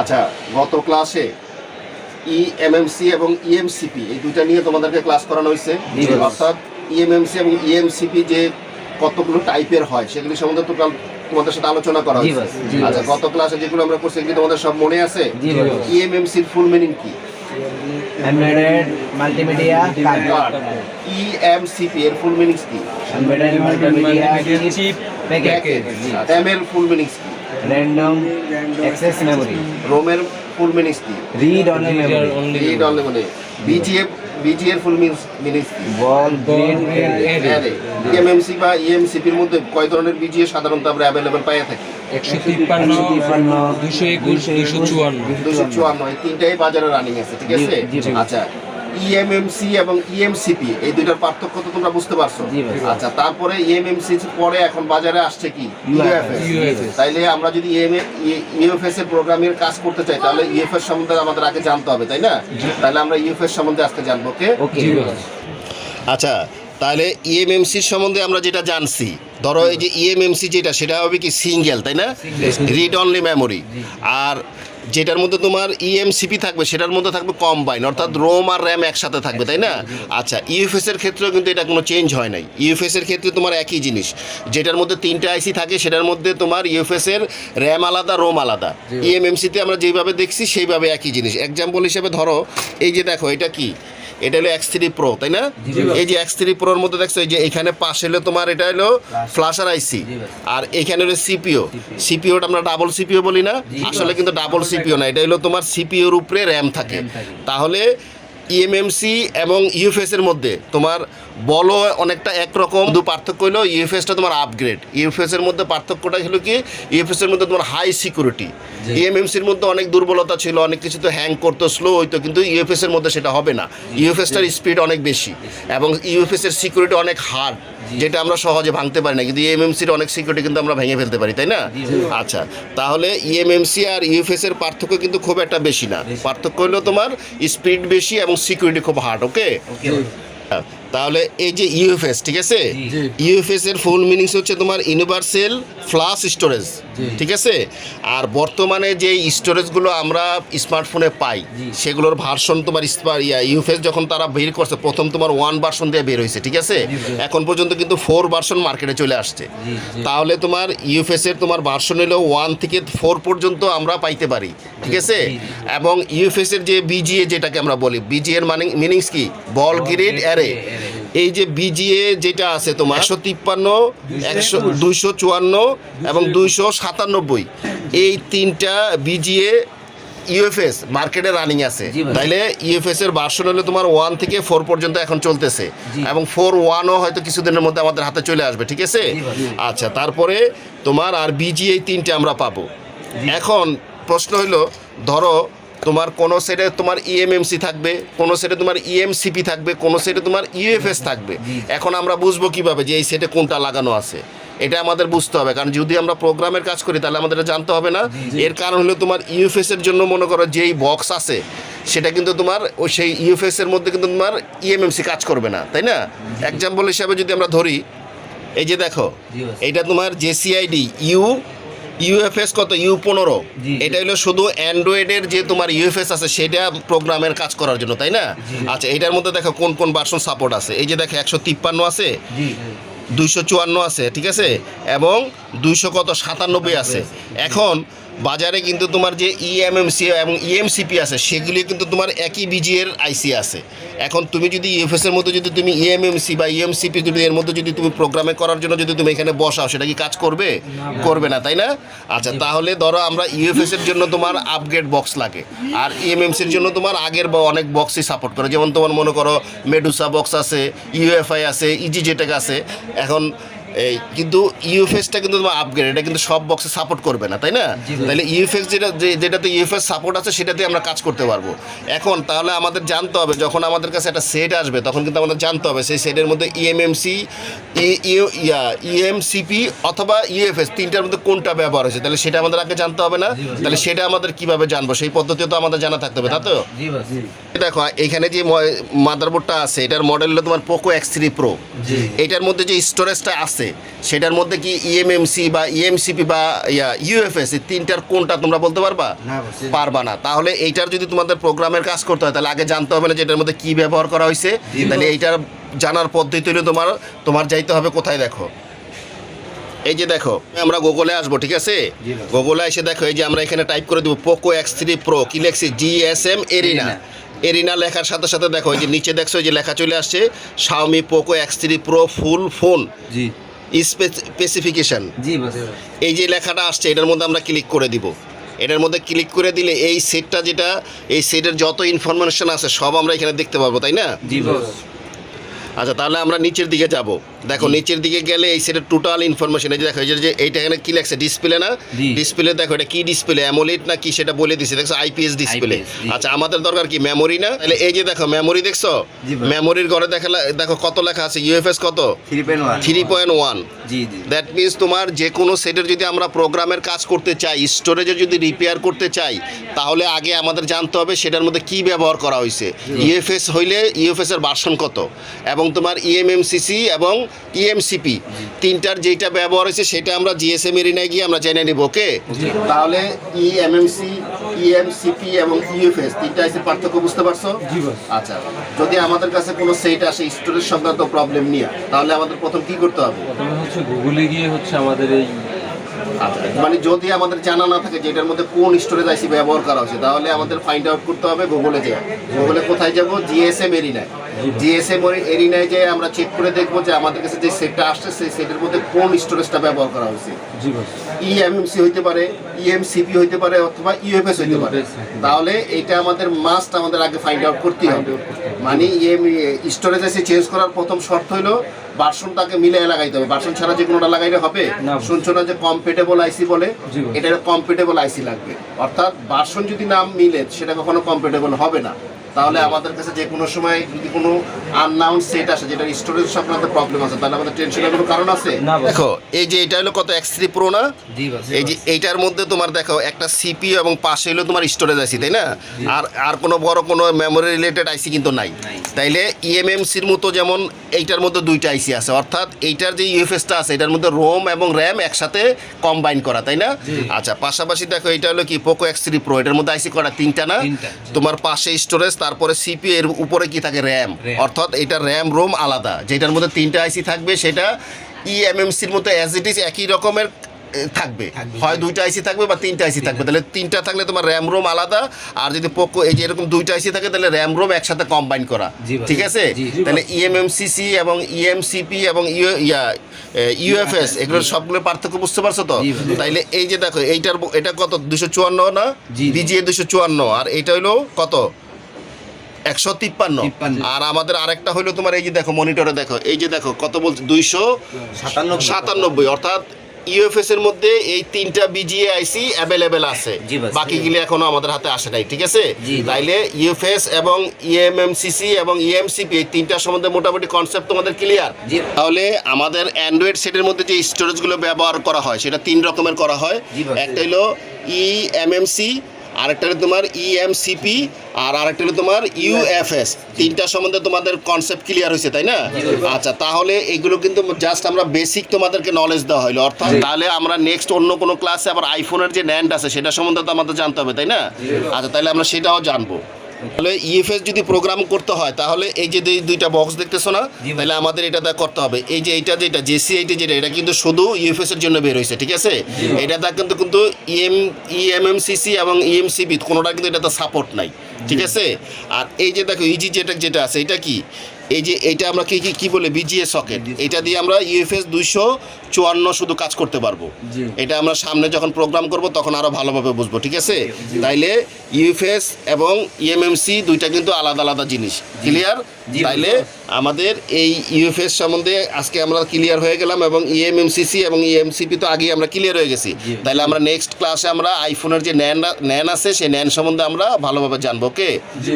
আচ্ছা গত ক্লাসে ই এমএমসি এবং ইএমসিপি এই দুইটা নিয়ে তোমাদেরকে ক্লাস করানো হয়েছে। অর্থাৎ ইএমএমসি এবং ইএমসিপি যে কতগুলো টাইপের হয় সেগুলি সম্বন্ধে টোটাল তোমাদের সাথে আলোচনা করা হয়েছে। আচ্ছা গত ক্লাসে যেগুলো আমরা করছি এগুলি তোমাদের সব মনে আছে। ইএমএমসির ফুল মিনিং কি? এমবেডেড মাল্টিমিডিয়া কার্ড ইএমসিপি এর ফুল মিনিং কি? Embedded multimedia chip package M এর ফুল মিনিং কি? র্যান্ডম অ্যাক্সেস মেমরি রোমের ফুল মিনিং কি read only memory read only মানে বিজিএ বিজি এর full meaning meaning ball grid EMMC বা ইএমসিপির মধ্যে কয় ধরনের বিজিএ সাধারণত আমরা অ্যাভেলেবেল পাইয়া থাকি? একশো তিপ্পান্ন দুশো একুশ দুশো চুয়ান্ন। দুশো চুয়ান্ন এই তিনটাই বাজারে রানিং আছে ঠিক আছে। আচ্ছা। ইএমএমসি এবং ইএমসিপি এই দুইটার পার্থক্য তো তোমরা বুঝতে পারছ। আচ্ছা তারপরে ইএমএমসি পরে এখন বাজারে আসছে কি? ইউএফএস তাইলে আমরা যদি ইউএফএস এর প্রোগ্রামের কাজ করতে চাই তাহলে ইউএফএস সম্বন্ধে আমাদের আগে জানতে হবে তাই না? তাহলে আমরা ইউএফএস সম্বন্ধে আজকে জানব ওকে? ওকে। জি ভাই। আচ্ছা তাহলে ইএমএমসির সম্বন্ধে আমরা যেটা জানছি ধরো এই যে ইএমএমসি যেটা সেটা হবে কি সিঙ্গেল তাই না? রিড অনলি মেমোরি আর যেটার মধ্যে তোমার ইএমসিপি থাকবে সেটার মধ্যে থাকবে কম্বাইন অর্থাৎ রোম আর র্যাম একসাথে থাকবে তাই না? আচ্ছা ইউএফএসের ক্ষেত্রেও কিন্তু এটা কোনো চেঞ্জ হয় নাই। ইউএফএসের ক্ষেত্রে তোমার একই জিনিস যেটার মধ্যে তিনটে আইসি থাকে সেটার মধ্যে তোমার ইউএফএসের র্যাম আলাদা রোম আলাদা। ইএমএমসিতে আমরা যেভাবে দেখছি সেইভাবে একই জিনিস। এক্সাম্পল হিসেবে ধরো এই যে দেখো এটা কি? এটা হলো এক্স থ্রি প্রো তাই না? এই যে এক্স থ্রি প্রোর মধ্যে দেখছ এই যে এখানে পাশে হলো তোমার এটা হলো ফ্লাশার আইসি আর এখানে হলো সিপিও সিপিওটা আমরা ডাবল সিপিও বলি না আসলে কিন্তু ডাবল সিপিও না এটা হলো তোমার সিপিওর উপরে র্যাম থাকে। তাহলে ইএমএমসি এবং ইউএফএস এর মধ্যে তোমার বলো অনেকটা একরকম। দু পার্থক্য হলো ইউএফএসটা তোমার আপগ্রেড ইউএফএস এর মধ্যে পার্থক্যটা হলো কি ইউএফএস এর মধ্যে তোমার হাই সিকিউরিটি ইএমএমসির মধ্যে অনেক দুর্বলতা ছিল অনেক কিছু তো হ্যাং করতো স্লো হইতো কিন্তু ইউএফএস এর মধ্যে সেটা হবে না। ইউএফএসটার স্পিড অনেক বেশি এবং ইউএফএস এর সিকিউরিটি অনেক হার্ড যেটা আমরা সহজে ভাঙতে পারি না। কিন্তু ইএমএমসির অনেক সিকিউরিটি কিন্তু আমরা ভেঙে ফেলতে পারি তাই না? আচ্ছা তাহলে ইএমএমসি আর ইউএফএস এর পার্থক্য কিন্তু খুব একটা বেশি না। পার্থক্য হলো তোমার স্পিড বেশি এবং সিকিউরিটি খুব হার্ড ওকে ওকে তাহলে এই যে ইউএফএস ঠিক আছে? ইউএফএস এর ফুল মিনিংস হচ্ছে তোমার ইউনিভার্সাল ফ্লাশ স্টোরেজ ঠিক আছে? আর বর্তমানে যে স্টোরেজগুলো আমরা স্মার্টফোনে পাই সেগুলোর ভার্সন তোমার ইউএফএস যখন তারা বের করছে প্রথম তোমার ওয়ান ভার্সন দিয়ে বের হয়েছে ঠিক আছে? এখন পর্যন্ত কিন্তু ফোর ভার্সন মার্কেটে চলে আসছে। তাহলে তোমার ইউএফএস এর তোমার ভার্সন হলো ওয়ান থেকে ফোর পর্যন্ত আমরা পাইতে পারি ঠিক আছে? এবং ইউএফএস এর যে বিজিএ যেটাকে আমরা বলি বিজিএ এর মানে মিনিংস কি? বল গ্রিড অ্যারে এই যে বিজিএ যেটা আছে তোমার একশো তিপ্পান্ন একশো দুইশো চুয়ান্ন এবং দুইশো সাতানব্বই। এই তিনটা বিজিএ ইউএফএস মার্কেটে রানিং আছে। তাইলে ইউএফএস এর ভার্সন হলো তোমার ওয়ান থেকে ফোর পর্যন্ত এখন চলতেছে। এবং ফোর ওয়ানও হয়তো কিছুদিনের মধ্যে আমাদের হাতে চলে আসবে ঠিক আছে? আচ্ছা তারপরে তোমার আর বিজি এই তিনটে আমরা পাবো। এখন প্রশ্ন হলো ধরো তোমার কোনো সেটে তোমার ইএমএমসি থাকবে কোনো সেটে তোমার ইএমসিপি থাকবে কোনো সেটে তোমার ইউএফএস থাকবে। এখন আমরা বুঝব কীভাবে যে এই সেটে কোনটা লাগানো আছে। এটা আমাদের বুঝতে হবে কারণ যদি আমরা প্রোগ্রামের কাজ করি তাহলে আমাদের এটা জানতে হবে না। এর কারণ হলো তোমার ইউএফএস এর জন্য মনে করো যেই বক্স আছে সেটা কিন্তু তোমার ওই সেই ইউএফএস এর মধ্যে কিন্তু তোমার ইএমএমসি কাজ করবে না তাই না? এক্সাম্পল হিসাবে যদি আমরা ধরি এই যে দেখো। এটা তোমার জেসিআইডি ইউ ইউএফএস কত? ইউ পনেরো। এটা হলো শুধু অ্যান্ড্রয়েডের যে তোমার ইউএফএস আছে সেটা প্রোগ্রামের কাজ করার জন্য তাই না? আচ্ছা এটার মধ্যে দেখো কোন কোন বার্সন সাপোর্ট আছে। এই যে দেখো একশো তিপ্পান্ন আছে দুইশো চুয়ান্ন আছে ঠিক আছে? এবং দুইশো কত? সাতানব্বই আছে। এখন বাজারে কিন্তু তোমার যে E ইএমএমসি এবং ইএমসিপি আছে, সেগুলি কিন্তু তোমার একই বিজিএর আইসি আছে। এখন তুমি যদি ইউএফএস এর মধ্যে যদি তুমি ইএমএমসি বা ইএমসিপি যদি এর মধ্যে যদি তুমি প্রোগ্রামে করার জন্য যদি তুমি এখানে বসাও, সেটা কি কাজ করবে? করবে না, তাই না? আচ্ছা তাহলে ধরো আমরা ইউএফএস এর জন্য তোমার আপগ্রেড বক্স লাগে। আর ইএমএমসির জন্য তোমার আগের বা অনেক বক্সই সাপোর্ট করে। যেমন তোমার মনে করো মেডুসা বক্স আছে ইউএফআই আছে ইজি জেটেক আছে। এখন এই কিন্তু ইউএফএসটা কিন্তু তোমার আপগ্রেড এটা কিন্তু সব বক্সে সাপোর্ট করবে না তাই না? তাহলে ইউএফএস যেটা যে- যেটাতে ইউএফএস সাপোর্ট আছে সেটাতে আমরা কাজ করতে পারব। এখন তাহলে আমাদের জানতে হবে যখন আমাদের কাছে একটা সেট আসবে তখন কিন্তু আমাদের জানতে হবে সেই সেটের মধ্যে E ইএমএমসি ইএমসিপি অথবা ইউএফএস তিনটার মধ্যে কোনটা ব্যবহার হয়েছে তাহলে সেটা আমাদের আগে জানতে হবে না? তাহলে সেটা আমাদের কীভাবে জানব? সেই পদ্ধতিও তো আমাদের জানা থাকতে হবে তা? তো দেখো এখানে যে মাদারবোর্ডটা আছে এটার মডেল হলো তোমার পোকো এক্স থ্রি প্রো এটার মধ্যে যে স্টোরেজটা আছে আছে সেটার মধ্যে কি E ইএমএমসি বা ইএমসিপি বা ইয়া ইউএফএস এই তিনটার কোনটা তোমরা বলতে পারবা? পারবা না। তাহলে এইটার যদি তোমাদের প্রোগ্রামের কাজ করতে হয় তাহলে আগে জানতে হবে না যে এটার মধ্যে কি ব্যবহার করা হয়েছে। তাহলে এইটার জানার পদ্ধতি হলো তোমার তোমার যাইতে হবে কোথায় দেখো। এই যে দেখো আমরা গুগলে আসব ঠিক আছে? গুগলে এসে দেখো এই যে আমরা এখানে টাইপ করে দেবো পোকো এক্স থ্রি প্রো কি লেখছি? GSM arena. এরিনা লেখার সাথে সাথে দেখো এই যে নিচে দেখছ এই যে লেখা চলে আসছে Xiaomi Poco X three pro full phone জি। স্পেসিফিকেশন জি এই যে লেখাটা আসছে এটার মধ্যে আমরা ক্লিক করে দিব। এটার মধ্যে ক্লিক করে দিলে এই সেটটা যেটা এই সেটের যত ইনফরমেশন আছে সব আমরা এখানে দেখতে পাবো তাই না? জি বস আচ্ছা তাহলে আমরা নিচের দিকে যাব। দেখো নিচের দিকে গেলে এই সেটা টোটাল ইনফরমেশন এই যে দেখো এই যে- এইটা এখানে কি লেখছে? ডিসপ্লে না? ডিসপ্লে দেখো এটা কি ডিসপ্লে অ্যামোলেড না কি সেটা বলে দিছে? দেখছ আইপিএস ডিসপ্লে আচ্ছা আমাদের দরকার কি? মেমোরি না? তাহলে এই যে দেখো মেমোরি দেখছ। মেমোরির ঘরে দেখা দেখো কত লেখা আছে? ইউএফএস কত? Three point one that means তোমার যে কোনো সেটের যদি আমরা প্রোগ্রামের কাজ করতে চাই স্টোরেজে যদি রিপেয়ার করতে চাই তাহলে আগে আমাদের জানতে হবে সেটার মধ্যে কি ব্যবহার করা হয়েছে। ইউএফএস হইলে ইএফএস এর ভার্সন কত? এবং তোমার E ইএমএমসিসি এবং E ইএমসিপি তিনটার যেটা ব্যবহার হয়েছে সেটা আমরা জিএসএম এরিনায় গিয়ে আমরা জেনে নিব ওকে? তাহলে E ইএমএমসি ইএমসিপি এবং ইউএফএস তিনটা এসে পার্থক্য বুঝতে পারছ? আচ্ছা যদি আমাদের কাছে কোনো সেট আসে স্টোরেজ সংক্রান্ত প্রবলেম নিয়ে তাহলে আমাদের প্রথম কি করতে হবে? প্রথমে হচ্ছে গুগলে গিয়ে হচ্ছে আমাদের এই মানে যদি আমাদের জানা না থাকে যে এটার মধ্যে কোন স্টোরেজ আইসি ব্যবহার করা হচ্ছে তাহলে আমাদের ফাইন্ড আউট করতে হবে গুগলে যে গুগলে কোথায় যাব? জিএসএম এরিনায় জিএসএম এরিনায় যে আমরা চেক করে দেখব যে আমাদের কাছে যে সেটটা আসছে সেই সেটের মধ্যে কোন স্টোরেজটা ব্যবহার করা হয়েছে। ইএমএমসি হইতে পারে ইএমসিপি হইতে পারে অথবা ইউএফএস হইতে পারে। তাহলে এটা আমাদের মাস্ট আমাদের আগে ফাইন্ড আউট করতে হবে। মানে ইএম স্টোরেজ এসে চেঞ্জ করার প্রথম শর্ত হলো বার্সনটাকে মিলে লাগাইতে হবে। বার্সন ছাড়া যে কোনোটা লাগাইলে হবে। শুনছো না যে কম্পেটেবল আইসি বলে? এটা কম্পেটেবল আইসি লাগবে। অর্থাৎ বার্সন যদি নাম মিলে সেটা কখনো কম্পেটেবল হবে না। তাহলে আমাদের কাছে যে কোনো সময় যদি কোনো আননাউন সেট আসে যেটা স্টোরেজ সংক্রান্ত প্রবলেম আছে তাহলে আমাদের টেনশনের কোনো কারণ আছে? দেখো এই যে এটা হলো কত এক্স থ্রি প্রো না? জি বস এই যে এইটার মধ্যে তোমার দেখো একটা সিপিইউ এবং পাশে হলো তোমার স্টোরেজ আইসি তাই না? আর আর কোনো বড় কোনো মেমোরি রিলেটেড আইসি কিন্তু নাই। তাইলে E ইএমএমসির মতো যেমন এইটার মধ্যে দুইটা আইসি আছে অর্থাৎ এইটার যে ইউএফএসটা আছে এটার মধ্যে রোম এবং র্যাম একসাথে কম্বাইন করা তাই না? আচ্ছা পাশাপাশি দেখো এটা হলো কি পোকো এক্স থ্রি প্রো এটার মধ্যে আইসি করা তিনটা না? তোমার পাশে স্টোরেজ তারপরে সিপি এর উপরে কি থাকে? র্যাম অর্থাৎ এটা র্যাম রোম আলাদা। যেটার মধ্যে তিনটা আইসি থাকবে সেটা E ইএমএমসির মতো অ্যাজ ইট ইজ একই রকমের থাকবে। হয় দুইটা আইসি থাকবে বা তিনটা আইসি থাকবে। তাহলে তিনটা থাকলে তোমার র্যাম রোম আলাদা আর যদি পোকো এই যে এরকম দুইটা আইসি থাকে তাহলে র্যাম রোম একসাথে কম্বাইন করা। ঠিক আছে? তাহলে E ইএমএমসিসি এবং E ইএমসিপি এবং ইউ- ইয়া ইউএফএস এগুলোর সবগুলো পার্থক্য বুঝতে পারছ তো? তাইলে এই যে দেখো এইটার এটা কত? দুশো চুয়ান্ন না। বিজিএ দুশো চুয়ান্ন। আর এটা হলো কত? একশো তিপ্পান্ন। আর আমাদের আরেকটা হলো তোমার এই যে দেখো মনিটরে দেখো এই যে দেখো কত বলছে? দুইশো সাতানব্বই। অর্থাৎ ইউএফএস এর মধ্যে এই তিনটা বিজিএ আইসি অ্যাভেলেবেল আছে। বাকিগুলি এখনও আমাদের হাতে আসে নাই ঠিক আছে? তাইলে ইউএফএস এবং ইএমএমসিসি এবং ইএমসিপি এই তিনটার সম্বন্ধে মোটামুটি কনসেপ্ট তোমাদের ক্লিয়ার তাহলে আমাদের অ্যান্ড্রয়েড সেটের মধ্যে যে স্টোরেজগুলো ব্যবহার করা হয় সেটা তিন রকমের করা হয়। একটা হলো E ইএমএমসি আরেকটা হলো তোমার E ইএমসিপি আর আরেকটা হলো তোমার ইউএফএস তিনটা সম্বন্ধে তোমাদের কনসেপ্ট ক্লিয়ার হয়েছে তাই না? আচ্ছা তাহলে এগুলো কিন্তু জাস্ট আমরা বেসিক তোমাদেরকে নলেজ দেওয়া হলো অর্থাৎ তাহলে আমরা নেক্সট অন্য কোনো ক্লাসে আবার আইফোনের যে ন্যান্ড আছে সেটা সম্বন্ধে তো আমাদের জানতে হবে তাই না? আচ্ছা তাহলে আমরা সেটাও জানব। তাহলে ইএফএস যদি প্রোগ্রাম করতে হয় তাহলে এই যে দুইটা বক্স দেখতেছো না তাহলে আমাদের এটা দা করতে হবে। এই যে এইটা যেটা জেসিআইটি যেটা এটা কিন্তু শুধু ইউএফএস এর জন্য বের হয়েছে ঠিক আছে? এটা দা কিন্তু কিন্তু E ইএম ইএমএমসিসি এবং E ইএমসিবি কোনোটা কিন্তু এটা তো সাপোর্ট নাই ঠিক আছে? আর এই যে দেখো ইজি যেটা যেটা আছে এটা কি? এই যে এটা আমরা কি কি- বলে বিজিএ সকেট এটা দিয়ে আমরা ইউএফএস দুইশো চুয়ান্ন শুধু কাজ করতে পারব। এটা আমরা সামনে যখন প্রোগ্রাম করব তখন আরও ভালোভাবে বুঝব ঠিক আছে? তাইলে ইউএফএস এবং ইএমএমসি দুইটা কিন্তু আলাদা আলাদা জিনিস। ক্লিয়ার তাইলে আমাদের এই ইউএফএস সম্বন্ধে আজকে আমরা ক্লিয়ার হয়ে গেলাম এবং E ইএমএমসিসি এবং ইএমসিপি তো আগেই আমরা ক্লিয়ার হয়ে গেছি। জি। তাইলে আমরা নেক্সট ক্লাসে আমরা আইফোনের যে ন্যান ন্যান আছে সেই ন্যান সম্বন্ধে আমরা ভালোভাবে জানব ওকে জি।